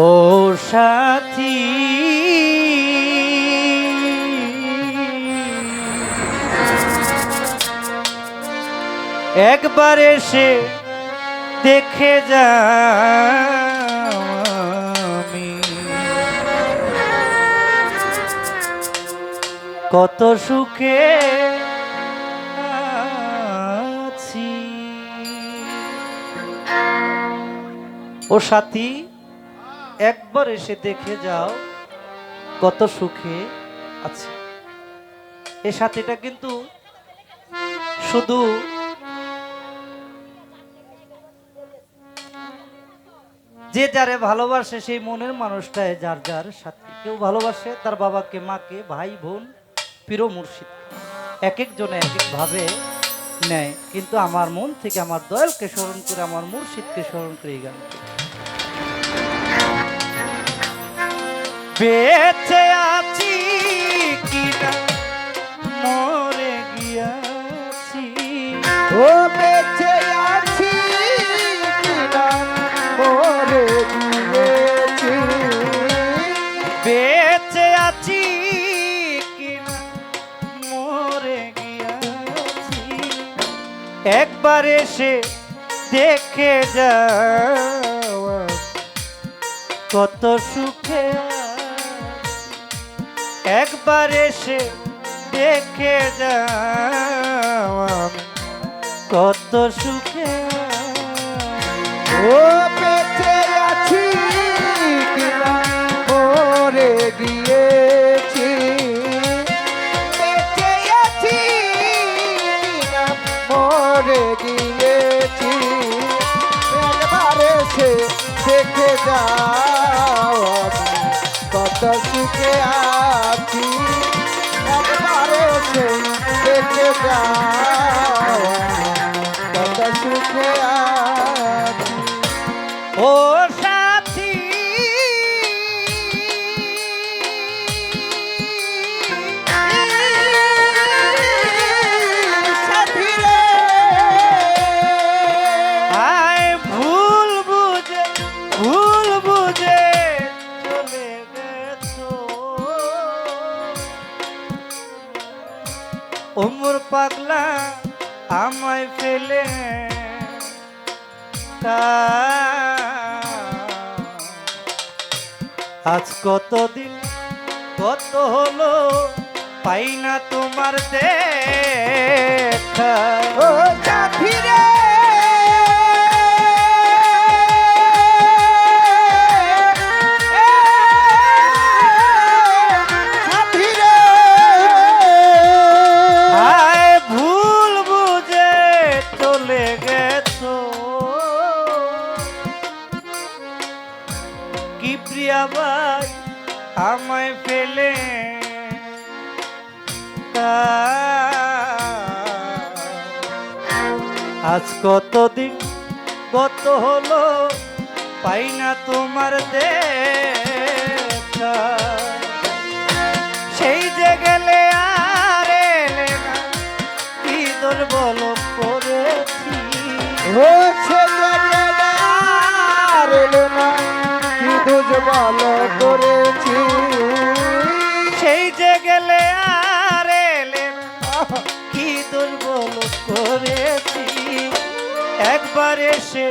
ও সাথী একবার এসে দেখে যা কত সুখে সাথী, একবার এসে দেখে যাও কত সুখে আছে। এই সাথীটা কিন্তু শুধু যে যারে ভালোবাসে সেই মনের মানুষটাই যার যার সাথী। কেউ ভালোবাসে তার বাবাকে, মাকে, ভাই, বোন প্রিয় মুর্শিদ। এক একজনে এক এক ভাবে নেয়। কিন্তু আমার মন থেকে আমার দয়ালকে স্মরণ করে, আমার মুর্শিদকে স্মরণ করে এই গান বেঁচে আছি কিনা? মরে গিয়াছি। ও বেঁচে আছি কিনা? মরে গিয়েছি। বেঁচে আছি কিনা? মরে গিয়াছি। একবার এসে দেখে যাওয়া কত সুখে। একবার এসে দেখে আমি কত সুখে। ও পেটে আছি কিনা? ওরে গিয়েছি সুখে আছি। ও সাথী। ওমর পাগলা আমায় ফেলে আজ কতদিন কত হলো পাই না তোমার দেখা। আমায় ফেলে আজ কতদিন কত হলো পাই না তোমার দেখা। সেই যে গেলে আর এলে না, কি দুর্বল করেছি ও সে আর এলো না, কি দুর্বল দুর্বল করেছি একবার এসে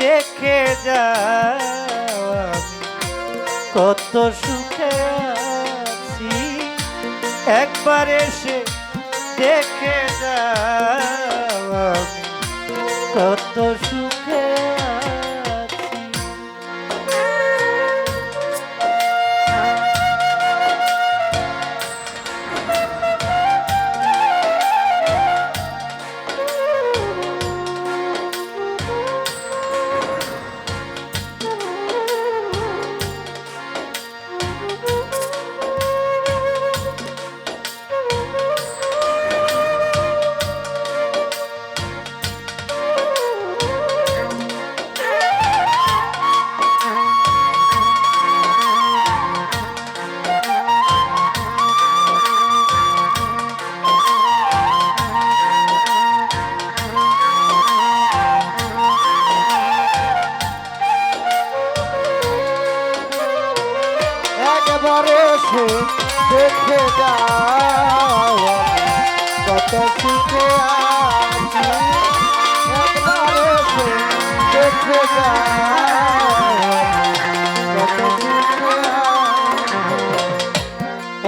দেখে যাও কত সুখে আছি। একবার এসে দেখে আমি কত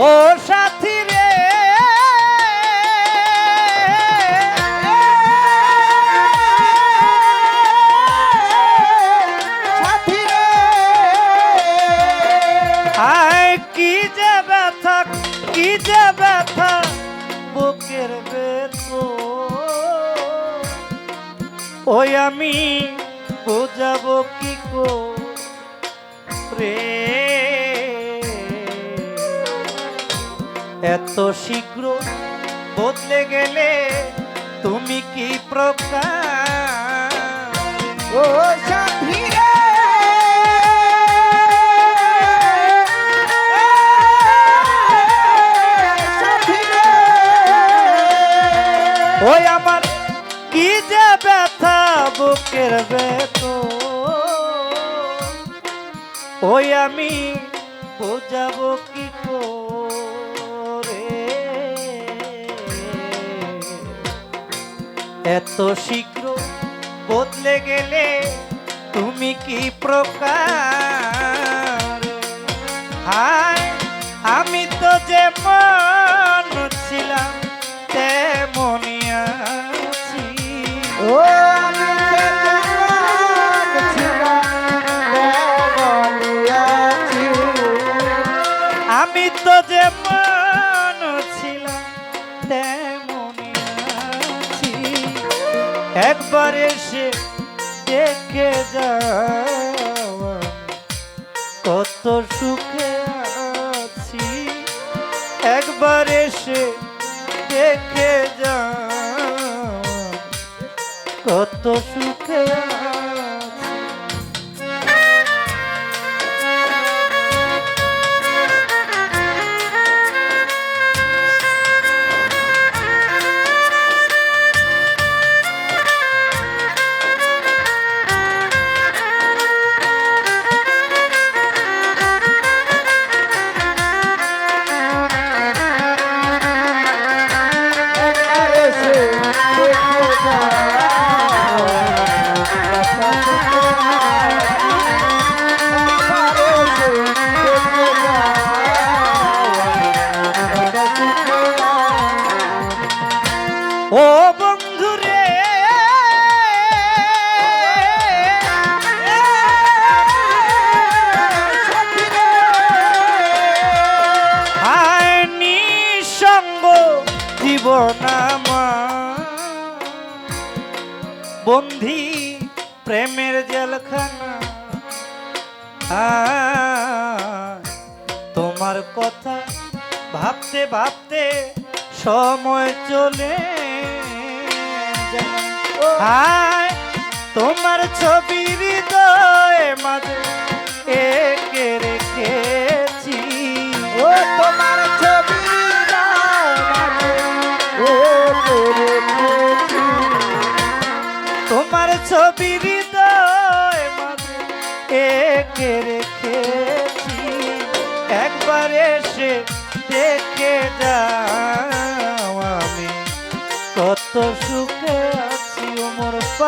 ও সাথী রে। সাথী রে। আয় কি যে ব্যথা কি যে ব্যথা আমি বোঝাবো কি করে এত শীঘ্র বদলে গেলে তুমি কি প্রকার? ও রে। রে। ওই আমার কি যে ব্যথা বুকের বেত ওই আমি বোঝাবো কি করে? এত শীঘ্র বদলে গেলে তুমি কি প্রকার? হায়, আমি তো যেমন ছিলাম, তেমনই আছি। এসে দেখে যা কত সুখে ও বন্ধু রে হায় নিঃসঙ্গ জীবন আমার বন্ধি প্রেমের জেলখানা তোমার কথা ভাবতে ভাবতে সময় চলে। তোমার ছবি হৃদয় মাঝে একে রেখেছি। ও তোমার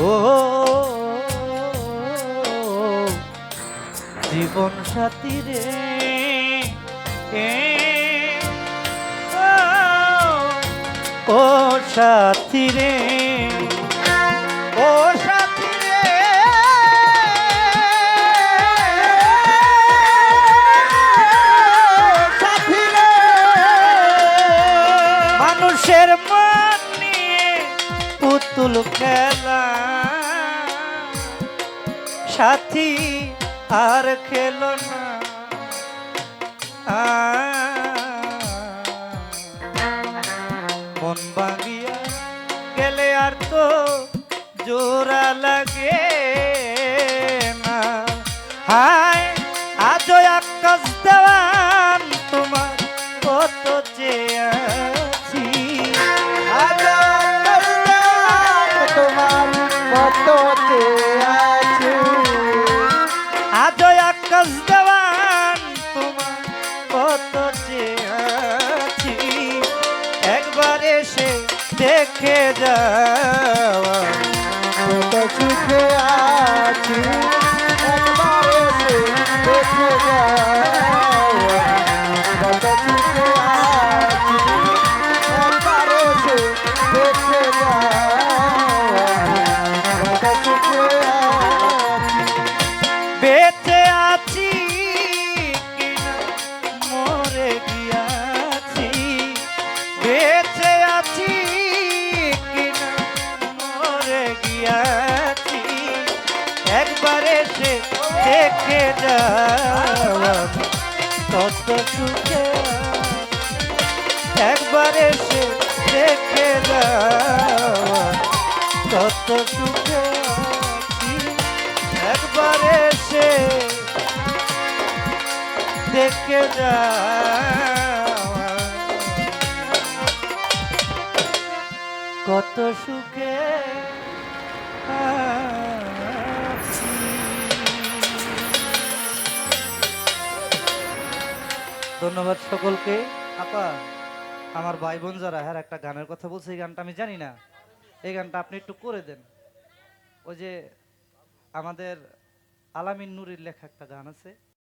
ও জীবন সাথী রে ও সাথী রে, ও সাথী রে। সাথী রে, মানুষের মন নিয়ে পুতুল খেলা আর খেলো না। মন ভাঙিয়া গেলে আর তো জোড়া লাগে। আকাশ দেওয়ান তোমার কত চেয়েছি একবার এসে দেখে যাওয়া কত সুখে। একবার এসে দেখে কত সুখে একবার এসে দেখে যাওয়া কত সুখে আছি। ধন্যবাদ সকলকে। আপা, আমার ভাই বোন যারা হ্যাঁ একটা গানের কথা বলছে, এই গানটা আমি জানি না। এই গানটা আপনি একটু করে দেন। ওই যে আমাদের আলামিন নুরির লেখা একটা গান আছে।